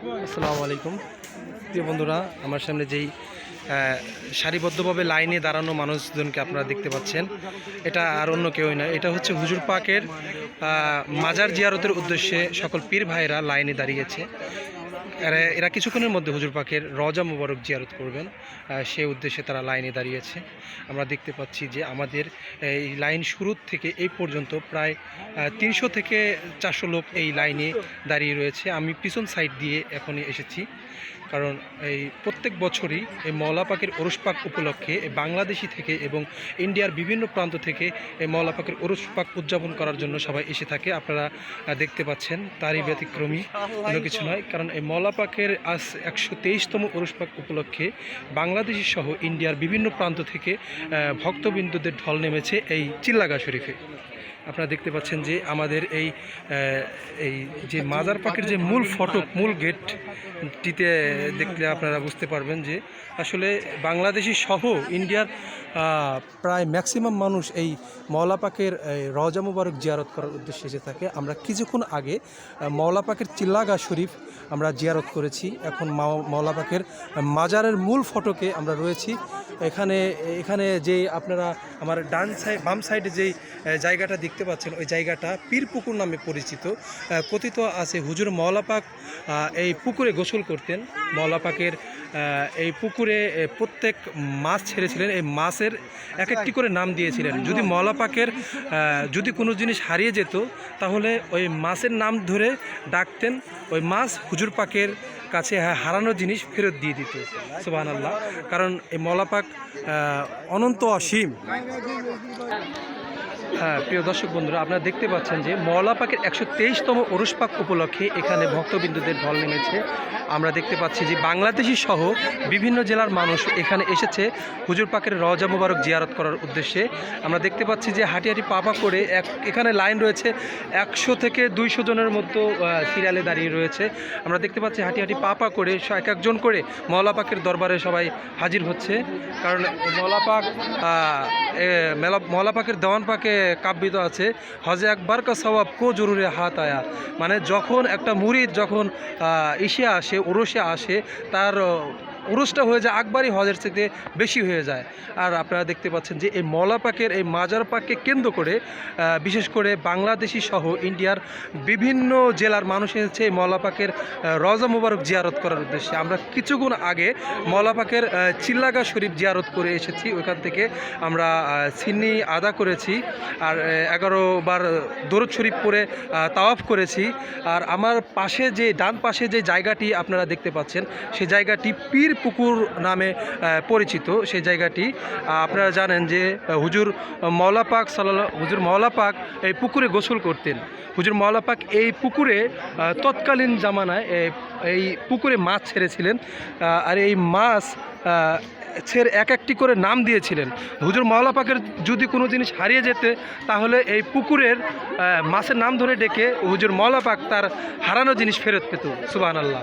আসসালামু আলাইকুম। প্রিয় বন্ধুরা, আমার সামনে যেই সারিবদ্ধভাবে লাইনে দাঁড়ানো মানুষজনকে আপনারা দেখতে পাচ্ছেন, এটা আর অন্য কেউই না, এটা হচ্ছে হুজুর পাকের মাজার জিয়ারতের উদ্দেশ্যে সকল পীর ভাইরা লাইনে দাঁড়িয়েছে। এরা- কিছুক্ষণের মধ্যে হুজুর পাকের রজা মুবারক জিয়ারত করবেন। সে উদ্দেশ্যে তারা লাইনে দাঁড়িয়েছে। আমরা দেখতে পাচ্ছি যে আমাদের, এই লাইন শুরু থেকে এই পর্যন্ত প্রায় তিনশো থেকে চারশো লোক এই লাইনে দাঁড়িয়ে রয়েছে। আমি পিছন সাইড দিয়ে এখনই এসেছি। কারণ এই প্রত্যেক বছরই এই মৌলা পাকের ওরস পাক উপলক্ষে বাংলাদেশি থেকে এবং ইন্ডিয়ার বিভিন্ন প্রান্ত থেকে এই মৌলা পাকের ওরস পাক উদযাপন করার জন্য সবাই এসে থাকে। আপনারা দেখতে পাচ্ছেন, তারই ব্যতিক্রমী। কোনো কিছু নয়, কারণ এই মৌলা পাকের আজ একশো তেইশতম অনুষ্পাক উপলক্ষে বাংলাদেশি সহ ইন্ডিয়ার বিভিন্ন প্রান্ত থেকে ভক্তবিন্দুদের ঢল নেমেছে এই চিল্লাগা শরীফে। আপনারা দেখতে পাচ্ছেন যে আমাদের এই এই যে মাজার পাকের যে মূল ফটক, মূল গেটটিতে দেখলে আপনারা বুঝতে পারবেন যে আসলে বাংলাদেশি সহ ইন্ডিয়ার প্রায় ম্যাক্সিমাম মানুষ এই মৌলা পাকের রজা মুবারক জিয়ারত করার উদ্দেশ্যে এসে থাকে। আমরা কিছুক্ষণ আগে মৌলা পাকের চিল্লাগা শরীফ আমরা জিয়ারত করেছি। এখন মাও- মৌলা পাকের মাজারের মূল ফটকে আমরা রয়েছি। এখানে এখানে যে আপনারা আমার ডান সাইড বাম সাইডে যেই জায়গাটা দেখতে পাচ্ছেন ওই জায়গাটা পীর পুকুর নামে পরিচিত। কথিত আছে হুজুর মওলাপাক এই পুকুরে গোসল করতেন। মওলাপাকের এই পুকুরে প্রত্যেক মাছ ছেড়েছিলেন। এই মাছের এক একটি করে নাম দিয়েছিলেন। যদি মওলাপাকের আহ, যদি কোনো জিনিস হারিয়ে যেত তাহলে ওই মাছের নাম ধরে ডাকতেন। ওই মাছ হুজুর পাকের কাছে হারানো জিনিস ফেরত দিয়ে দিত। সুবাহ আল্লাহ কারণ এই মলাপাক অনন্ত অসীম। হ্যাঁ প্রিয় দর্শক বন্ধুরা, আপনারা দেখতে পাচ্ছেন যে মওলা পাকের একশো তেইশতম পাক উপলক্ষে এখানে ভক্তবিন্দুদের ঢল নেমেছে। আমরা দেখতে পাচ্ছি যে বাংলাদেশি সহ বিভিন্ন জেলার মানুষ এখানে এসেছে হুজুর পাকের রজা মুবারক জিয়ারত করার উদ্দেশ্যে। আমরা দেখতে পাচ্ছি যে হাঁটি হাঁটি পাপা করে এক, এখানে লাইন রয়েছে একশো থেকে দুইশো জনের মতো সিরিয়ালে দাঁড়িয়ে রয়েছে। আমরা দেখতে পাচ্ছি হাঁটি হাঁটি পাপা করে এক একজন করে মওলা পাকের দরবারে সবাই হাজির হচ্ছে। কারণ মওলা পাক মওলা পাকের দেওয়ান পাকে কাব্যিত আছে হজে একবার কা সবাব কো জরুরি হাত আয়া। মানে যখন একটা মুরিদ যখন ইসে আসে, ওরসে আসে, তার উরুসটা হয়ে যায়, আকবারই হজের থেকে বেশি হয়ে যায়। আর আপনারা দেখতে পাচ্ছেন যে এই মলা পাকের, এই মাজার পাককে কেন্দ্র করে বিশেষ করে বাংলাদেশি সহ ইন্ডিয়ার বিভিন্ন জেলার মানুষ এসেছে এই মলা পাকের রজা মুবারক জিয়ারত করার উদ্দেশ্যে। আমরা কিছুক্ষণ আগে মলা পাকের চিল্লাগা শরীফ জিয়ারত করে এসেছি। ওইখান থেকে আমরা সিন্নি আদা করেছি আর এগারো বার দরুদ শরীফ পরে তাওয়াফ করেছি। আর আমার পাশে যে, ডান পাশে যে জায়গাটি আপনারা দেখতে পাচ্ছেন সেই জায়গাটি পীর পুকুর নামে পরিচিত সেই জায়গাটি। আপনারা জানেন যে হুজুর মওলা পাক হুজুর মওলা পাক এই পুকুরে গোসল করতেন। হুজুর মওলা পাক এই পুকুরে তৎকালীন জামানায় এই- পুকুরে মাছ ছেড়েছিলেন। আর এই মাছ ছেড়ে এক একটি করে নাম দিয়েছিলেন। হুজুর মাওলা পাকের যদি কোনো জিনিস হারিয়ে যেতে, তাহলে এই পুকুরের মাছের নাম ধরে ডেকে হুজুর মাওলা পাক তার হারানো জিনিস ফেরত পেত। সুবাহ আল্লাহ